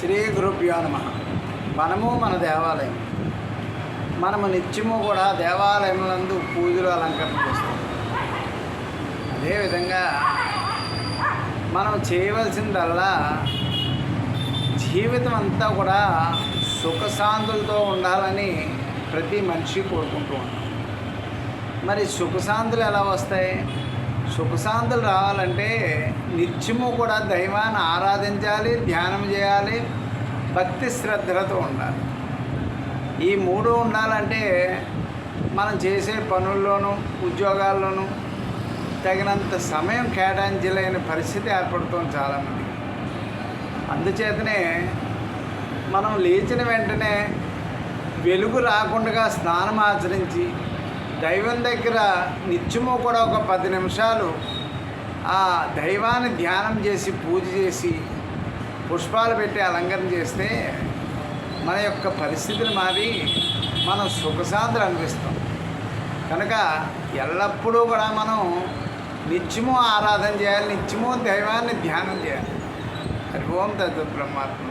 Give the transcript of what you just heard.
శ్రీ గురుభ్యో నమ. మనము మన దేవాలయం. మనము నిత్యము కూడా దేవాలయములందు పూజలు అలంకరణ చేస్తాం. అదేవిధంగా మనం చేయవలసిందల్లా జీవితం అంతా కూడా సుఖశాంతులతో ఉండాలని ప్రతి మనిషి కోరుకుంటూ ఉంటాం. మరి సుఖశాంతులు ఎలా వస్తాయి? సుఖశాంతులు రావాలంటే నిత్యము కూడా దైవాన్ని ఆరాధించాలి ధ్యానం చేయాలి భక్తి శ్రద్ధలతో ఉండాలి. ఈ మూడు ఉండాలంటే మనం చేసే పనుల్లోనూ ఉద్యోగాల్లోనూ తగినంత సమయం కేటాయించలేని పరిస్థితి ఏర్పడుతుంది చాలామంది. అందుచేతనే మనం లేచిన వెంటనే వెలుగు రాకుండా స్నానం ఆచరించి దైవం దగ్గర నిత్యము కూడా ఒక పది నిమిషాలు ఆ దైవాన్ని ధ్యానం చేసి పూజ చేసి పుష్పాలు పెట్టి అలంకరణ చేస్తే మన యొక్క పరిస్థితులు మారి మనం సుఖశాంతులు అనిపిస్తాం. కనుక ఎల్లప్పుడూ కూడా మనం నిత్యము ఆరాధన చేయాలి నిత్యము దైవాన్ని ధ్యానం చేయాలి. హరి ఓం తత్వ బ్రహ్మాత్మ